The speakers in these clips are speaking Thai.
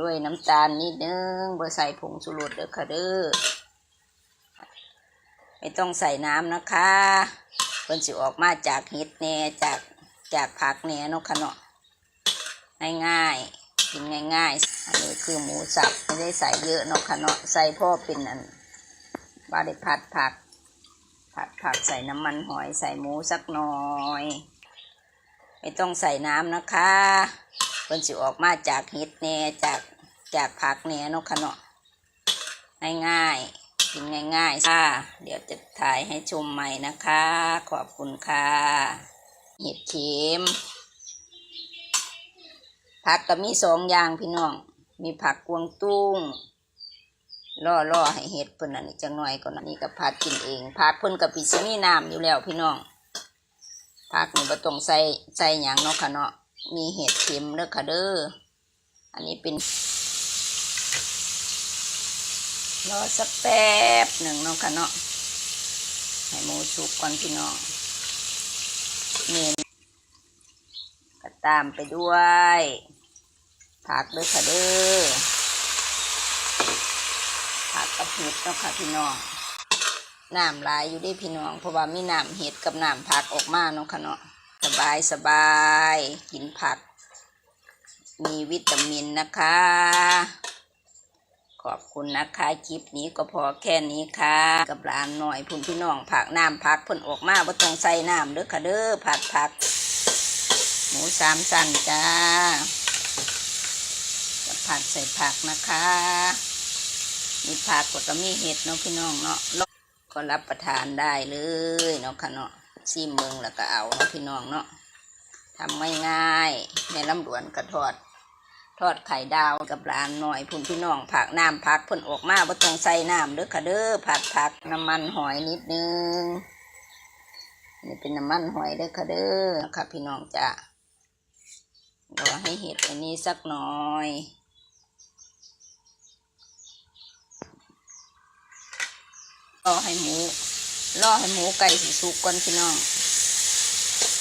ด้วยน้ำตาลนิดนึงบ่ใส่ผงชูรสเด้อค่ะเด้อไม่ต้องใส่น้ำนะคะเพิ่นสิออกมาจากเห็ดแหน่จากจากผักแหน่นาะค่ะเนาะง่ายๆกินง่ายๆอันนี้คือหมูสับไม่ได้ใส่เยอะนาะค่ะเนาะใส่พ่อเป็นอันบาได้ผัดผัก ผัดผักใส่น้ำมันหอยใส่หมูสักหน่อย ไม่ต้องใส่น้ำนะคะ พิ่นสิออกมาจากเห็ดแหน่จากจากผักแหน่นาะค่ะเนาะง่ายๆกินง่ายๆค่ะเดี๋ยวจะถ่ายให้ชมใหม่นะคะ ขอบคุณค่ะเห็ดเข็มผักก็มีสองอย่างพี่น้อง มีผักกวางตุ้งล่อล่อให้เห็ดเพิ่นอันนี้จังหน่อยก่อนอันนี้ก็พัดกินเองผักเพิ่นกับปิซมีน้ำอยู่แล้วพี่น้องผักนี่บ่ต้องใส่ใส่หยังเนาะค่ะเนาะ มีเห็ดเข็มเด้อค่ะเด้อ อันนี้เป็นรอสักแป๊บหนึ่งเนาะค่ะเนาะ ให้หมูสุกก่อนพี่น้องนี่ก็ตามไปด้วย ผักเด้อค่ะเด้อ ผักกับเห็ดเนาะค่ะพี่น้องน้ำลายอยู่ด้พี่น้อง เพราะว่ามีน้ำเห็ดกับน้ำผักออกมาเนาะค่ะเนาะ สบายสบายกินผัก มีวิตามินนะคะ ขอบคุณนะคะคลิปนี้ก็พอแค่นี้ค่ะ กับร้านหน่อยพุ่นพี่น้องผักน้ำผักพ่นออกมาว่าต้องใส่น้ำเด้อค่ะเด้อผัดผัก หมูสามสั้นจ้าจะผัดใส่ผักนะคะ มีผักก็มีเห็ดเนาะพี่น้องเนาะก็รับประทานได้เลยเนาะค่ะเนาะ ซีเมืองแล้วก็เอาเนาะพี่น้องเนาะทำง่ายๆในลำดวนกระทอด ทอดไข่ดาวกับร้านหน่อยพุ่นพี่น้องผักน้ำผักพุ่นออกมาว่ต้องใส่น้ำเด้อค่ะเด้อผัดผักน้ำมันหอยนิดนึงนี่เป็นน้ำมันหอยเด้อค่ะเด้อค่ะพี่น้องจะรอให้เห็ดอันนี้สักหน่อยรอให้หมู รอให้หมูไก่สุกก่อนพี่น้อง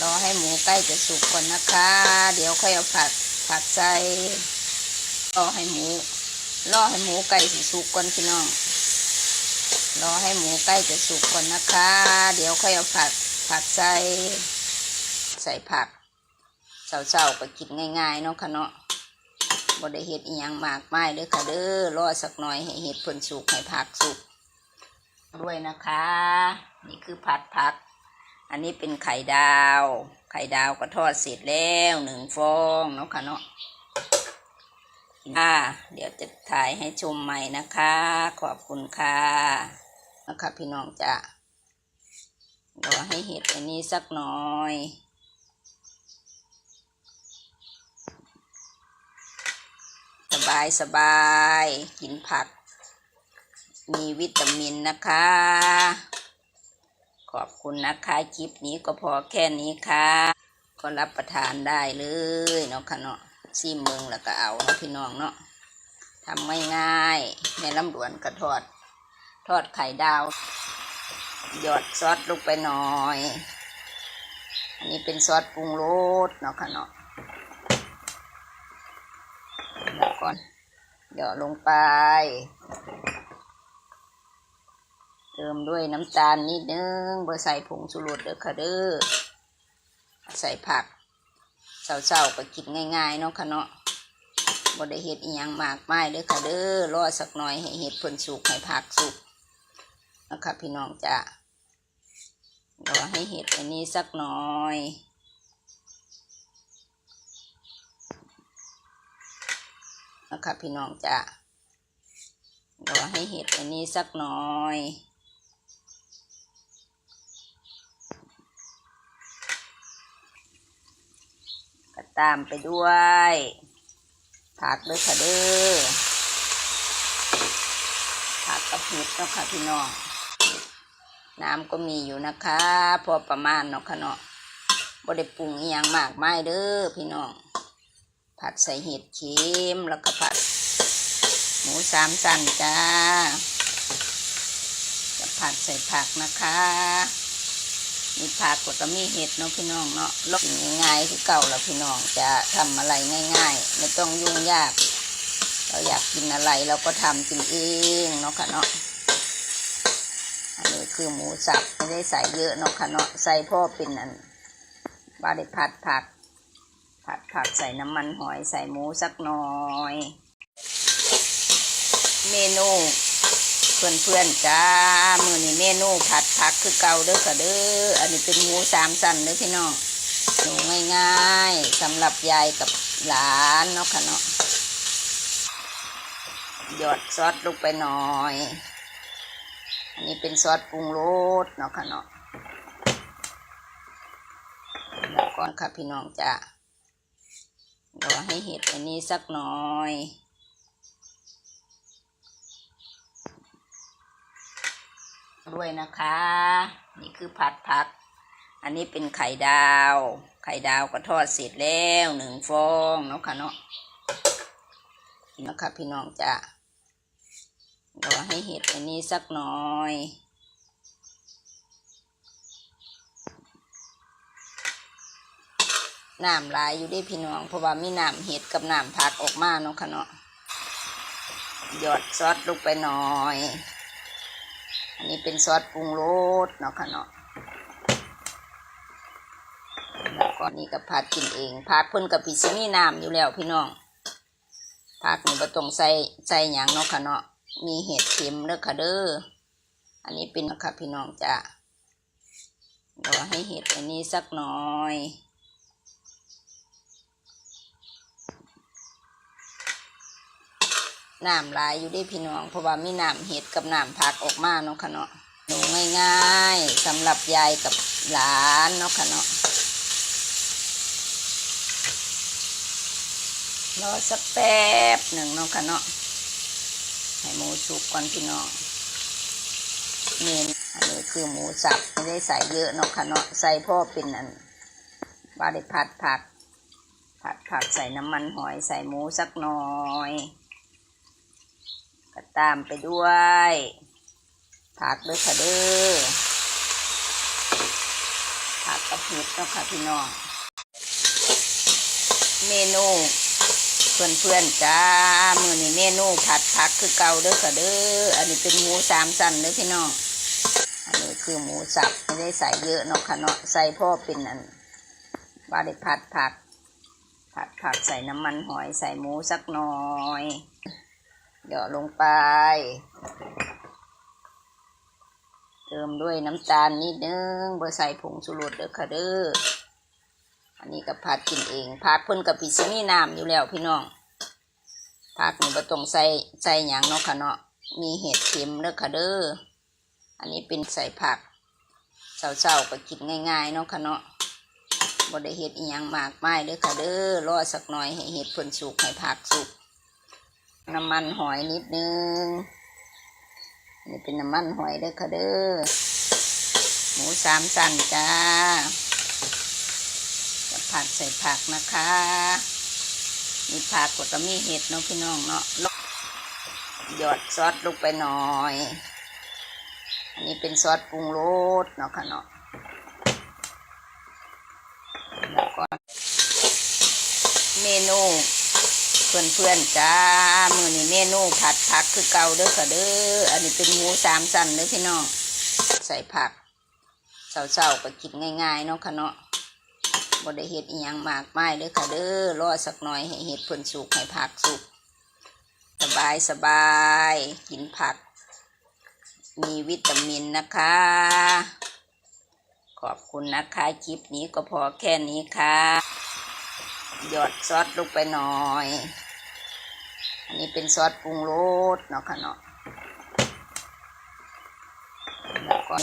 รอให้หมูไก่จะสุกก่อนนะคะ เดี๋ยวค่อยเอาผัดผัดใส่รอให้หมูรอให้หมูไก่สุกก่อนพี่น้อง รอให้หมูไก่จะสุกก่อนนะคะ เดี๋ยวค่อยเอาผัดผัดใส่ใส่ผักเศร้าๆก็กินง่ายๆเนาะค่ะเนาะบ่ได้เห็ดอีหยังมากมายเด้อค่ะเด้อรอสักหน่อยให้เห็ดเพิ่นสุกให้ผักสุก ด้วยนะคะ นี่คือผัดผัก อันนี้เป็นไข่ดาว ไข่ดาวก็ทอดเสร็จแล้วหนึ่งฟองเนาะค่ะเนาะอ่าเดี๋ยวจะถ่ายให้ชมใหม่นะคะ ขอบคุณค่ะนะคะพี่น้องจะรอให้เห็ดอันนี้สักหน่อยสบายสบายกินผัก มีวิตามินนะคะ ขอบคุณนะคะคลิปนี้ก็พอแค่นี้ค่ะ ก็รับประทานได้เลยเนาะค่ะเนาะซีเมืองแล้วก็เอาเนาะพี่น้องเนาะทำง่ายๆในลำดวนกระทอด ทอดไข่ดาว หยอดซอสลงไปหน่อย อันนี้เป็นซอสปรุงรสเนาะค่ะเนาะแล้วก่อนหยอดลงไป เติมด้วยน้ำตาลนิดนึงบ่ใส่ผงชูรสเด้อค่ะเด้อใส่ผักเศร้าๆก็กินง่ายๆเนาะค่ะเนาะบ่ได้เห็ดอีหยังมากมายเด้อค่ะเด้อรอสักหน่อยให้เห็ดเพิ่นสุกให้ผักสุกนะคะพี่น้องจ้ะรอให้เห็ดอันนี้สักหน่อยนะคะพี่น้องจ้ะรอให้เห็ดอันนี้สักหน่อย ตามไปด้วย ผักด้วยค่ะเด้อผักกับเห็ดเนาะค่ะพี่น้องน้ำก็มีอยู่นะคะ พอประมาณเนาะค่ะเนาะบ่ได้ปรุงอหยังมากมายเด้อพี่น้องผัดใส่เห็ดเค็มแล้วก็ผัด หมูสามสันจ้าจะผัดใส่ผักนะคะ มีผักกดก็มีเห็ดเนาะพี่น้องเนาะลอกง่ายๆคือเก่าแล้วพี่น้องจะทำอะไรง่าย ๆ ไม่ต้องยุ่งยาก เราอยากกินอะไรเราก็ทำกินเองเนาะค่ะเนาะอันนี้คือหมูสับไม่ได้ใส่เยอะเนาะค่ะเนาะใส่พ่อเป็นอันบาได้ผัดผัก ผัดผักใส่น้ำมันหอยใส่หมูสักหน่อย เมนูเพื่อนเพื่อนๆจ้ามือนี้เมนูผัด ผักคือเก่าเด้อค่ะเด้อ อันนี้เป็นหมูสามสันเด้อพี่น้องหนูง่ายๆสำหรับยายกับหลานเนาะค่ะเนาะหยอดซอสลงไปหน่อย อันนี้เป็นซอสปรุงรสเนาะค่ะเนาะแล้วก่อนค่ะพี่น้องจ้ารอให้เห็ดอันนี้สักหน่อย ด้วยนะคะ นี่คือผัดผัก อันนี้เป็นไข่ดาว ไข่ดาวก็ทอดเสร็จแล้วหนึ่งฟองเนาะค่ะเนาะนะคะพี่น้องจะรอให้เห็ดอันนี้สักหน่อยน้ำลายอยู่ได้พี่น้องเพราะว่ามีน้ำเห็ดกับน้ำผักออกมาเนาะค่ะเนาะหยอดซอสลงไปหน่อย อันนี้เป็นซอสปรุงรสเนาะค่ะเนาะแล้วก็นี่กับผัดกินเองผักเพิ่นกับพิซมี่น้ำอยู่แล้วพี่น้องผักนี่บ่ต้องใส่ใส่หยังเนาะค่ะเนาะมีเห็ดเข็มเด้อค่ะเด้ออันนี้เป็นนะคะพี่น้องจะรอให้เห็ดอันนี้สักหน่อย น้ำลายอยู่ได้พี่น้อง เพราะว่ามีน้ำเห็ดกับน้ำผักออกมาเนาะค่ะเนาะหนูง่ายๆสำหรับยายกับหลานเนาะค่ะเนาะรอสักแป๊บหนึ่งเนาะค่ะเนาะให้หมูสุกก่อนพี่น้องเมนอันนี้คือหมูสับไม่ได้ใส่เยอะเนาะค่ะเนาะใส่พ่อเป็นอันบาได้ผัดผักผัดผักใส่น้ำมันหอยใส่หมูสักหน่อย ก็ตามไปด้วย ผักด้วยค่ะเด้อผักกับเห็ดเนาะค่ะพี่น้อง เมนูเพื่อนเพื่อนๆจ้ามือนี้เมนูผัดผักคือเก่าเด้อค่ะเด้ออันนี้เป็นหมูสามสันเด้อพี่น้อง อันนี้คือหมูสับไม่ได้ใส่เยอะเนาะค่ะเนาะใส่พ่อเป็นอันบาได้ผัดผัก ผัดผักใส่น้ำมันหอยใส่หมูสักหน่อย หยาะลงไป เติมด้วยน้ำตาลนิดนึงเบอร์ใส่ผงชูรสเด้อค่ะเด้ออันนี้กับผัดกินเองผักเพิ่นกับพิซซี่นี่น้ำอยู่แล้วพี่น้องผักนี่บ่ต้องใส่ใส่หยังเนาะค่ะเนาะมีเห็ดเข็มเด้อค่ะเด้ออันนี้เป็นใส่ผักเศร้าๆก็กินง่ายๆเนาะค่ะเนาะบ่ได้เห็ดอีหยังมากมายเด้อค่ะเด้อรอสักหน่อยให้เห็ดเพิ่นสุกให้ผักสุก น้ำมันหอยนิดนึง นี่เป็นน้ำมันหอยเด้อค่ะเด้อ หมูสามสันจ้า จะผัดใส่ผักนะคะ มีผักกดก็มีเห็ดเนาะพี่น้องเนาะหยอดซอสลงไปหน่อย อันนี้เป็นซอสปรุงรสเนาะค่ะเนาะแล้วก็เมนู เพื่อนเพื่อนๆจ้ามือนี้เมนูผัดผักคือเก่าเด้อค่ะเด้ออันนี้เป็นหมูสามสันเด้อพี่น้องใส่ผักเศร้าๆก็กินง่ายๆเนาะค่ะเนาะบ่ได้เห็ดอีหยังมากมายเด้อค่ะเด้อรอสักหน่อยให้เห็ดเพิ่นสุกให้ผักสุกสบายสบายกินผัก มีวิตามินนะคะ ขอบคุณนะคะคลิปนี้ก็พอแค่นี้ค่ะ หยอดซอสลงไปหน่อย อันนี้เป็นซอสปรุงรสเนาะค่ะเนาะแล้วก็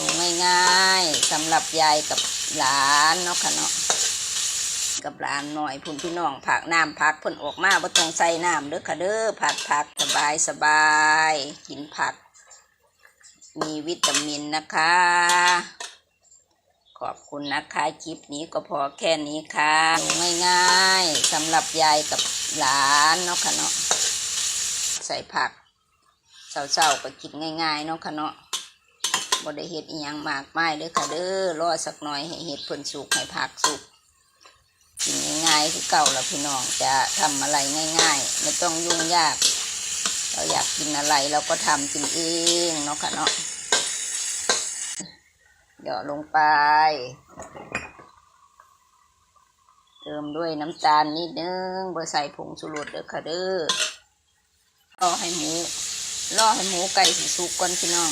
ง่ายๆสำหรับยายกับหลานเนาะค่ะเนาะกับหลานหน่อยพุ่นพี่น้องผักน้ำผักเพ่นออกมาบ่ต้องใส่น้ำเด้อค่ะเด้อผัดผักสบายสบายกินผัก มีวิตามินนะคะ ขอบคุณนะคะคลิปนี้ก็พอแค่นี้ค่ะง่ายๆสำหรับยายกับหลานเนาะค่ะเนาะใส่ผักเศร้าๆก็กินง่ายๆเนาะค่ะเนาะบ่ได้เห็ดอีหยังมากมายเด้อค่ะเด้อรอสักหน่อยให้เห็ดเพิ่นสุกให้ผักสุกกินง่ายๆคือเก่าแล้วพี่น้องจะทำอะไรง่าย ๆ ไม่ต้องยุ่งยาก เราอยากกินอะไรเราก็ทำกินเองเนาะค่ะเนาะ เดี๋ยวลงไป เติมด้วยน้ำตาลนิดนึงเบอร์ใส่ผงชูรสเด้อค่ะเด้อรอให้หมูรอให้หมูไก่สิสุกก่อนพี่น้อง